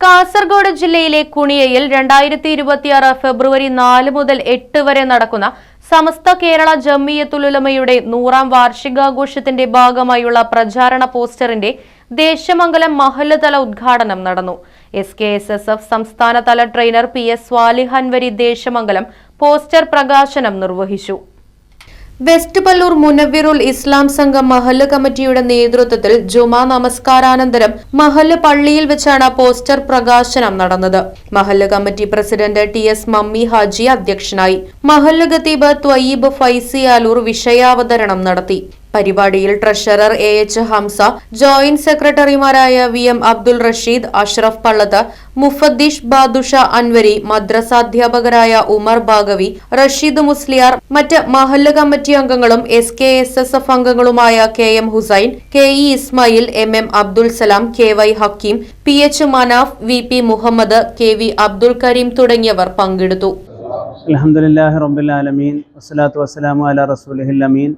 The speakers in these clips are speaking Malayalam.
Kasaragod ജില്ലയിലെ കുണിയയിൽ രണ്ടായിരത്തി ഇരുപത്തിയാറ് ഫെബ്രുവരി നാല് മുതൽ എട്ട് വരെ നടക്കുന്ന സമസ്ത കേരള ജമ്മിയത്തുലുലമയുടെ നൂറാം വാർഷികാഘോഷത്തിന്റെ ഭാഗമായുള്ള പ്രചാരണ പോസ്റ്ററിന്റെ ദേശമംഗലം മഹല്ലുതല ഉദ്ഘാടനം നടന്നു. S K S S F സംസ്ഥാനതല trainer P S Swalihanwari Desamangalam poster പ്രകാശനം നിർവഹിച്ചു. വെസ്റ്റ് പല്ലൂർ മുനവ്വിറുൽ ഇസ്ലാം സംഘം മഹല്ല് കമ്മിറ്റിയുടെ നേതൃത്വത്തിൽ ജുമാ നമസ്കാരാനന്തരം മഹല്ല് പള്ളിയിൽ വെച്ചാണ് പോസ്റ്റർ പ്രകാശനം നടന്നത്. മഹല്ല് committee president T S Mammi Haji അധ്യക്ഷനായി. മഹല്ല് ഖത്തീബ് ത്വയീബ് ഫൈസി ആലൂർ വിഷയാവതരണം നടത്തി. പരിപാടിയിൽ treasurer A H Hamsa joint സെക്രട്ടറിമാരായ വി എം അബ്ദുൾ റഷീദ് അഷ്റഫ് പള്ളത്ത് മുഫദ്ദീഷ് ബാദുഷ അൻവരി മദ്രസാധ്യാപകരായ ഉമർ ഭാഗവി റഷീദ് മുസ്ലിയാർ മറ്റ് മഹല്ല കമ്മിറ്റി അംഗങ്ങളും S K S S F അംഗങ്ങളുമായ K M Hussain K E Ismail M M Abdul Salam K Y Hakeem P H Manaf V P Muhammad K V Abdul Kareem തുടങ്ങിയവർ പങ്കെടുത്തു. അലഹമുല്ലാഹി റബ്ബുലാലമീൻ വസ്സലാത്തു വസ്സലാമു അല റസൂലിഹിൽ അമീൻ.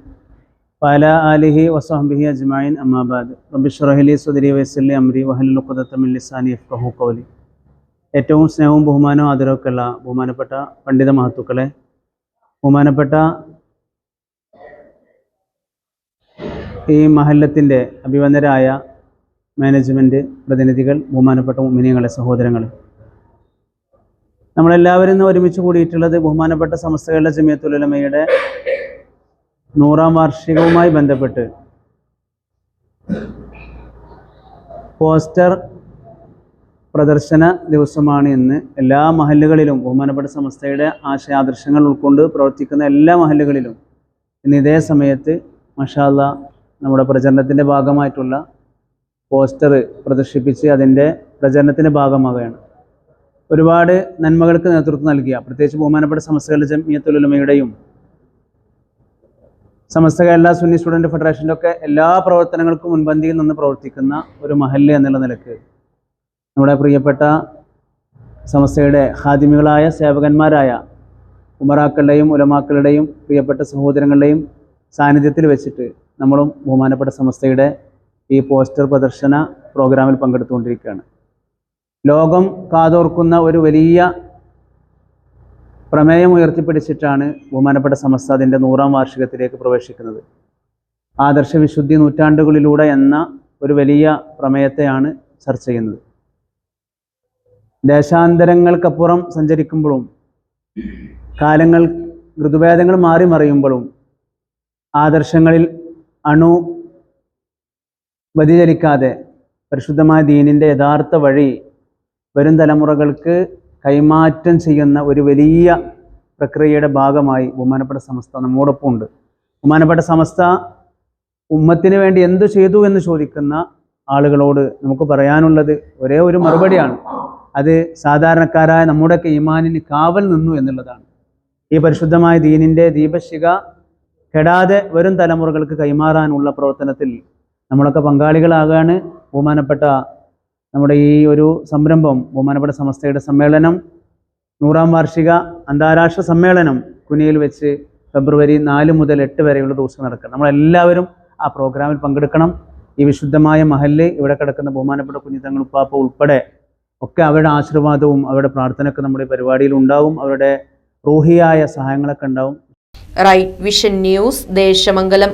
പാല ആലിഹി വസഹബിഹി അജ്മായിൻ അമ്മാബാദ് റബ്ബിഷ്റഹലി സുദരി വൈസല്ലി അമ്രി വഹലുഖുദത്തമില്ലിസാനി ഫഹു ഖൗലി ഏറ്റവും സ്നേഹവും ബഹുമാനവും ആദരവൊക്കെയുള്ള ബഹുമാനപ്പെട്ട പണ്ഡിത മഹത്തുക്കളെ ബഹുമാനപ്പെട്ട ഈ മഹല്ലത്തിന്റെ അഭിവന്ദരായ മാനേജ്മെന്റ് പ്രതിനിധികൾ ബഹുമാനപ്പെട്ട മിനിയങ്ങളെ സഹോദരങ്ങൾ നമ്മളെല്ലാവരും ഇന്ന് ഒരുമിച്ച് കൂടിയിട്ടുള്ളത് ബഹുമാനപ്പെട്ട സമസ്തകളുടെ ജമിയത്തുലമയുടെ നൂറാം വാർഷികവുമായി ബന്ധപ്പെട്ട് പോസ്റ്റർ പ്രദർശന ദിവസമാണ് ഇന്ന്. എല്ലാ മഹല്ലുകളിലും ബഹുമാനപ്പെട്ട സംസ്ഥയുടെ ആശയാദർശങ്ങൾ ഉൾക്കൊണ്ട് പ്രവർത്തിക്കുന്ന എല്ലാ മഹല്ലുകളിലും ഇന്ന് ഇതേ സമയത്ത് മഷാല്ല നമ്മുടെ പ്രചരണത്തിന്റെ ഭാഗമായിട്ടുള്ള പോസ്റ്റർ പ്രദർശിപ്പിച്ച് അതിന്റെ പ്രചരണത്തിന്റെ ഭാഗമാവുകയാണ്. ഒരുപാട് നന്മകൾക്ക് നേതൃത്വം നൽകിയ പ്രത്യേകിച്ച് ബഹുമാനപ്പെട്ട സംസ്ഥകളുടെ ജമിയത്തുലമയുടെയും സമസ്ത കേരള സുന്നി സ്റ്റുഡന്റ് ഫെഡറേഷന്റെ ഒക്കെ എല്ലാ പ്രവർത്തനങ്ങൾക്കും മുൻപന്തിയിൽ നിന്ന് പ്രവർത്തിക്കുന്ന ഒരു മഹല്ല് എന്നുള്ള നിലയ്ക്ക് നമ്മുടെ പ്രിയപ്പെട്ട സമസ്തയുടെ ഹാദിമികളായ സേവകന്മാരായ ഉമറാക്കളുടെയും ഉലമാക്കളുടെയും പ്രിയപ്പെട്ട സഹോദരങ്ങളുടെയും സാന്നിധ്യത്തിൽ വെച്ചിട്ട് നമ്മളും ബഹുമാനപ്പെട്ട സമസ്തയുടെ ഈ പോസ്റ്റർ പ്രദർശന പ്രോഗ്രാമിൽ പങ്കെടുത്തുകൊണ്ടിരിക്കുകയാണ്. ലോകം കാതോർക്കുന്ന ഒരു വലിയ പ്രമേയം ഉയർത്തിപ്പിടിച്ചിട്ടാണ് ബഹുമാനപ്പെട്ട സമസ്ത അതിന്റെ നൂറാം വാർഷികത്തിലേക്ക് പ്രവേശിക്കുന്നത്. ആദർശ വിശുദ്ധി നൂറ്റാണ്ടുകളിലൂടെ എന്ന ഒരു വലിയ പ്രമേയത്തെയാണ് ചർച്ച ചെയ്യുന്നത്. ദേശാന്തരങ്ങൾക്കപ്പുറം സഞ്ചരിക്കുമ്പോഴും കാലങ്ങൾ ഋതുഭേദങ്ങൾ മാറി മറിയുമ്പോഴും ആദർശങ്ങളിൽ അണു വ്യതിചലിക്കാതെ പരിശുദ്ധമായ ദീനിന്റെ യഥാർത്ഥ വഴി വരും തലമുറകൾക്ക് കൈമാറ്റം ചെയ്യുന്ന ഒരു വലിയ പ്രക്രിയയുടെ ഭാഗമായി ബഹുമാനപ്പെട്ട സമസ്ത നമ്മോടൊപ്പം ഉണ്ട്. ബഹുമാനപ്പെട്ട സമസ്ത ഉമ്മത്തിന് വേണ്ടി എന്തു ചെയ്തു എന്ന് ചോദിക്കുന്ന ആളുകളോട് നമുക്ക് പറയാനുള്ളത് ഒരേ ഒരു മറുപടിയാണ്. അത് സാധാരണക്കാരായ നമ്മുടെയൊക്കെ ഈമാനിന് കാവൽ നിന്നു എന്നുള്ളതാണ്. ഈ പരിശുദ്ധമായ ദീനിന്റെ ദീപശിക കെടാതെ വരും തലമുറകൾക്ക് കൈമാറാനുള്ള പ്രവർത്തനത്തിൽ നമ്മളൊക്കെ പങ്കാളികളാകാണ് ബഹുമാനപ്പെട്ട നമ്മുടെ ഈ ഒരു സംരംഭം ബഹുമാനപ്പെട്ട സമസ്തയുടെ സമ്മേളനം നൂറാം വാർഷിക അന്താരാഷ്ട്ര സമ്മേളനം കുനിയിൽ വെച്ച് ഫെബ്രുവരി നാല് മുതൽ എട്ട് വരെയുള്ള ദിവസം നടക്കണം. നമ്മളെല്ലാവരും ആ പ്രോഗ്രാമിൽ പങ്കെടുക്കണം. ഈ വിശുദ്ധമായ മഹല്ല് ഇവിടെ കിടക്കുന്ന ബഹുമാനപ്പെട്ട കുഞ്ഞിത്തങ്ങൾ ഉപ്പാപ്പ ഉൾപ്പെടെ ഒക്കെ അവരുടെ ആശീർവാദവും അവരുടെ പ്രാർത്ഥനയൊക്കെ നമ്മുടെ പരിപാടിയിൽ ഉണ്ടാവും. അവരുടെ റൂഹിയായ സഹായങ്ങളൊക്കെ ഉണ്ടാവും. Right vision news Desamangalam